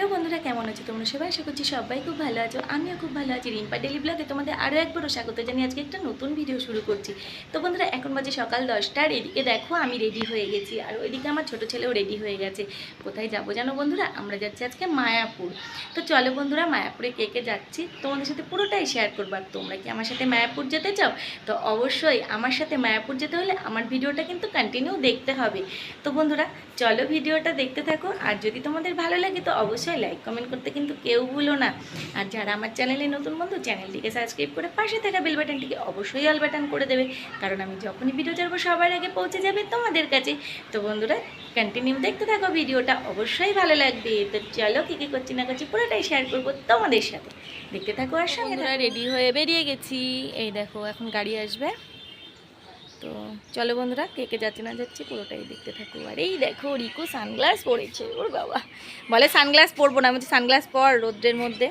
Hello বন্ধুরা, কেমন আছো? তোমরা সবাই আশা করছি সবাই খুব ভালো আছো। আমিও খুব ভালো আছি। রিম্পা ডেলি ব্লগে তোমাদের আরও একবারও স্বাগত জানিয়ে আজকে একটা নতুন ভিডিও শুরু করছি। তো বন্ধুরা, এখন বাজে সকাল দশটার। এদিকে দেখো, আমি রেডি হয়ে গেছি। আর ওইদিকে আমার ছোট ছেলেও রেডি হয়ে গেছে। কোথায় যাব জানো বন্ধুরা? আমরা যাচ্ছি আজকে মায়াপুর। তো চলো বন্ধুরা, মায়াপুরে কে কে যাচ্ছি তোমাদের সাথে পুরোটাই শেয়ার করব। আর তোমরা কি আমার সাথে মায়াপুর যেতে চাও? তো অবশ্যই আমার সাথে মায়াপুর যেতে হলে আমার ভিডিওটা কিন্তু কন্টিনিউ দেখতে হবে। তো বন্ধুরা, চলো ভিডিওটা দেখতে থাকো। আর যদি তোমাদের ভালো লাগে তো অবশ্যই লাইক কমেন্ট করতে কিন্তু কেউ ভুলো না। আর যারা আমার চ্যানেলে নতুন বন্ধু চ্যানেলটিকে সাবস্ক্রাইব করে পাশে থাকা বেল বাটনটিকে অবশ্যই অল বাটন করে দেবে। কারণ আমি যখনই ভিডিও ছাড়বো সবার আগে পৌঁছে যাবে তোমাদের কাছে। তো বন্ধুরা কন্টিনিউ দেখতে থাকো ভিডিওটা অবশ্যই ভালো লাগবে। তো চলো কী কী করছি না করছি পুরোটাই শেয়ার করব তোমাদের সাথে। দেখতে থাকো আর সঙ্গে রেডি হয়ে বেরিয়ে গেছি। এই দেখো এখন গাড়ি আসবে। তো চলো বন্ধুরা, কে কে যাচ্ছে না যাচ্ছে পুরোটাই দেখতে থাকো। আর এই দেখো, রিকু সানগ্লাস পরেছে, ওর বাবা। বলে সানগ্লাস পরবো না বলছি সানগ্লাস পর রোদ্রের মধ্যে।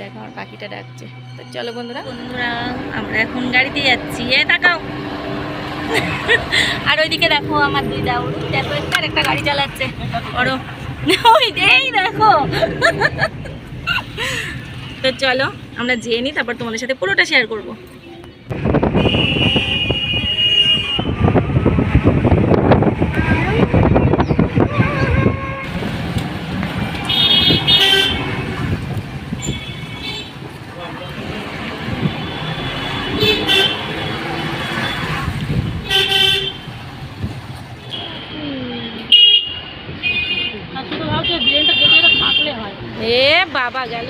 দেখো, আমার পাখিটা ডাকছে। তো চলো বন্ধুরা। বন্ধুরা, আমরা এখন গাড়িতে যাচ্ছি। এ, তাকাও। আর ওইদিকে দেখো, আমার দুই দাও দেখো একটা একটা গাড়ি চালাচ্ছে। ওরও। ওই, এই দেখো। তো চলো, আমরা যেয়ে নিই, তারপর তোমাদের সাথে পুরোটা শেয়ার করব এ বাবা গেল।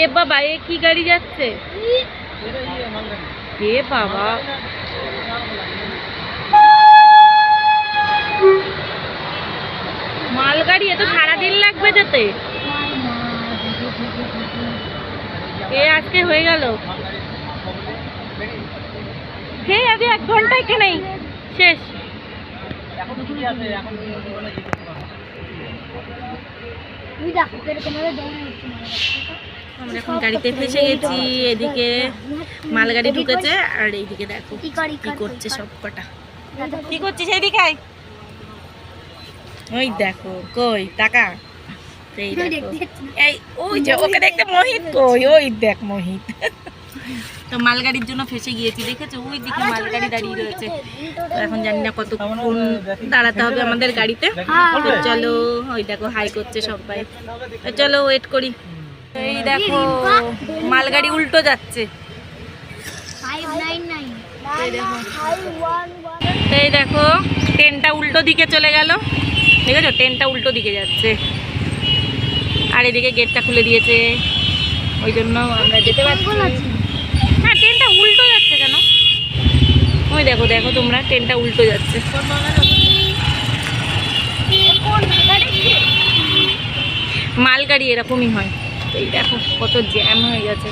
এ বাবা, এ কি গাড়ি যাচ্ছে? এ বাবা। মালগাড়ি, এ তো সারাদিন লাগবে যেতে। এ আজকে হয়ে গেল। হে, আগে এক ঘণ্টা এখানেই শেষ। আমরা এখন গাড়িতে ফেসে গেছি এদিকে মালগাড়ি ঢুকেছে আর এইদিকে দেখো কি করছে সব কটা কি করছিস এইদিকে ওই দেখো কই টাকা এই দেখো। এই ওই যে ওকে দেখতে মোহিত কই? ওই দেখ মোহিত। তো মালগাড়ির জন্য ফেসে গিয়েছি দেখেছ? ওই দিকে মালগাড়ি দাঁড়িয়ে রয়েছে। এখন জানি না কতক্ষণ দাঁড়াতে হবে আমাদের গাড়িতে। তো চলো ওই দেখো হাই করছে সবাই। তো চলো ওয়েট করি। এই দেখো মালগাড়ি উল্টো যাচ্ছে। এই দেখো। এই দেখো ট্রেনটা উল্টো দিকে চলে গেল। দেখেছ? ট্রেনটা উল্টো দিকে যাচ্ছে। আর এদিকে গেটটা খুলে দিয়েছে। ওই জন্য আমরা যেতে পারছি। হ্যাঁ ট্রেনটা উল্টো যাচ্ছে কেন? ওই দেখো দেখো তোমরা, ট্রেনটা উল্টো যাচ্ছে। মালগাড়ি এরকমই হয়। এই দেখো, কত জ্যাম হয়ে গেছে।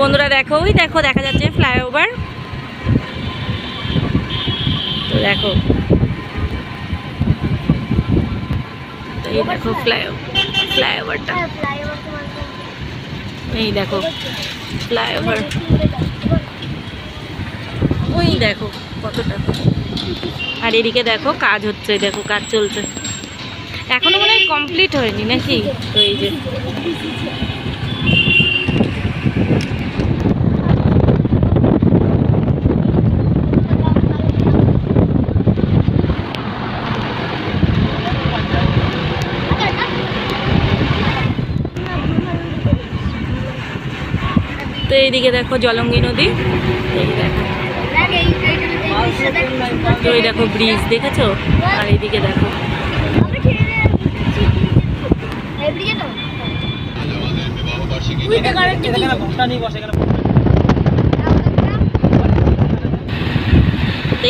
বন্ধুরা দেখো, ওই দেখো, দেখা যাচ্ছে ফ্লাইওভার তো দেখো। এই দেখো ফ্লাইওভার ফ্লাইওভারটা এই দেখো ফ্লাইওভার ওই দেখো কতটা। আর এদিকে দেখো কাজ হচ্ছে, দেখো কাজ চলছে। এখনও মনে হয় কমপ্লিট হয়নি নাকি? তো এই যে। তো এইদিকে দেখো জলঙ্গি নদী। দেখো। তো এই দেখো ব্রিজ দেখেছ? আর এইদিকে দেখো।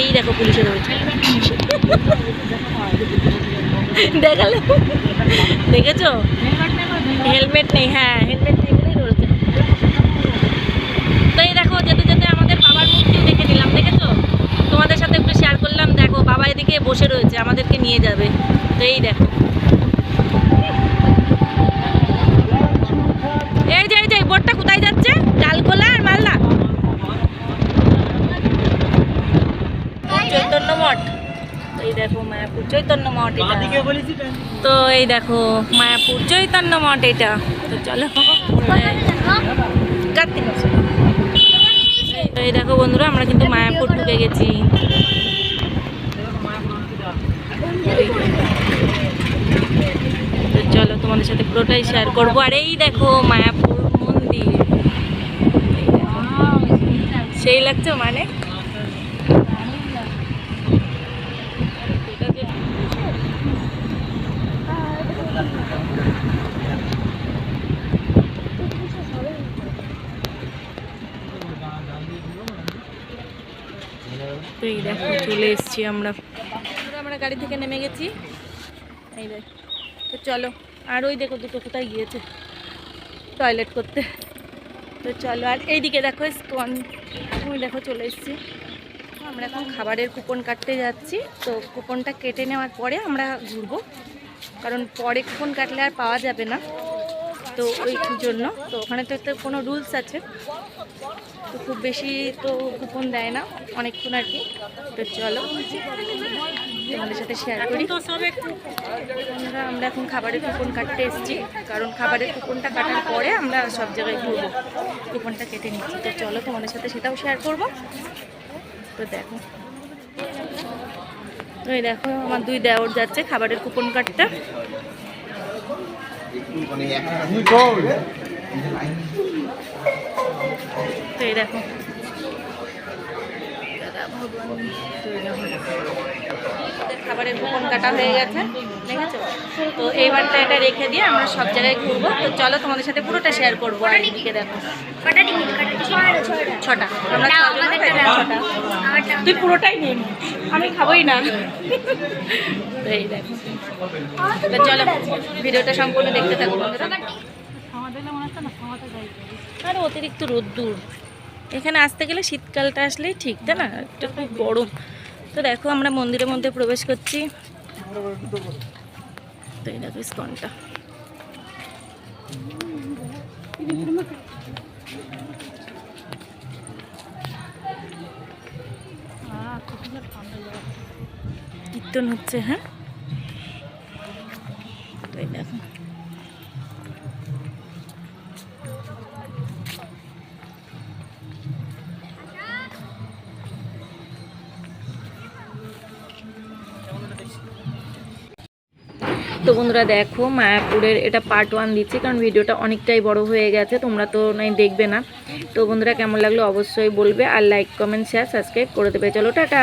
এই দেখো দেখেছ? হেলমেট নেই হ্যাঁ হেলমেট নেই বলেই ধরেছে তো এই দেখো যেতে যেতে আমাদের বাবার মুখটিও দেখে নিলাম দেখেছ তোমাদের সাথে একটু শেয়ার করলাম দেখ নিয়ে যাবে তো এই দেখো। এই যে এই যে বোটটা কোথায় যাচ্ছে? ডালখোলা আর মালদা। চৈতন্য মঠ। এই দেখো মায়াপুর চৈতন্য মঠ এটা। তো এই দেখো মায়াপুর চৈতন্য মঠ এটা। তো চলো। কার্তিক এই দেখো বন্ধুরা আমরা কিন্তু মায়াপুর ঢুকে গেছি তো চলো তোমাদের সাথে পুরোটাই শেয়ার করব। আর এই দেখো মায়াপুর মন্দির। সেই লাগছে মানে? এই দেখো, চলে আমরা। গাড়ি থেকে নেমে গেছি। এই তো চলো। আর ওই দেখো দুটো কোথায় গিয়েছে টয়লেট করতে। তো চলো, আর এইদিকে দেখো স্কন ওই দেখো চলে এসেছি। আমরা এখন খাবারের কুপন কাটতে যাচ্ছি। তো কুপনটা কেটে নেওয়ার পরে আমরা ঘুরবো। কারণ পরে কুপন কাটলে আর পাওয়া যাবে না। তো ওই জন্য। তো ওখানে তো একটা কোনো রুলস আছে। তো খুব বেশি তো কুপন দেয় না। অনেকক্ষণ আর কি। তো চলো তোমাদের সাথে শেয়ার করি। বন্ধুরা, আমরা এখন খাবারের কুপন কাটতে এসেছি। কারণ খাবারের কুপনটা কাটার পরে আমরা সব জায়গায় ঘুরবো। কুপনটা কেটে নিচ্ছি। তো চলো তোমাদের সাথে সেটাও শেয়ার করব। তো দেখো। তো এই দেখো আমার দুই দেওর যাচ্ছে খাবারের কুপন কাটতে। তো এই দেখো। খাবারের কুপন কাটা হয়ে গেছে দেখেছ? তো এইবারটা এটা রেখে দিয়ে আমরা সব জায়গায় ঘুরবো। তো চলো তোমাদের সাথে পুরোটা শেয়ার করব। আর এদিকে দেখো। ছটা আমরা। ছটা। তুই পুরোটাই নিন আমি খাবোই না। দেখো। চলো, ভিডিওটা সম্পূর্ণ দেখতে থাকব। আর অতিরিক্ত রোদ্দুর। এখানে আসতে গেলে শীতকালটা আসলেই ঠিক, তাই না? এটা খুব গরম। তো দেখো, আমরা মন্দিরের মধ্যে প্রবেশ করছি। তো এই দেখো ইস্কনটা। কীর্তন হচ্ছে হ্যাঁ? তো বন্ধুরা দেখো, মায়াপুরের এটা পার্ট ওয়ান দিচ্ছি, কারণ ভিডিওটা অনেকটাই বড় হয়ে গেছে, তোমরা তো নাই দেখবে না। তো বন্ধুরা কেমন লাগল অবশ্যই বলবে আর লাইক কমেন্ট শেয়ার সাবস্ক্রাইব করে দেবে। চলো, টাটা।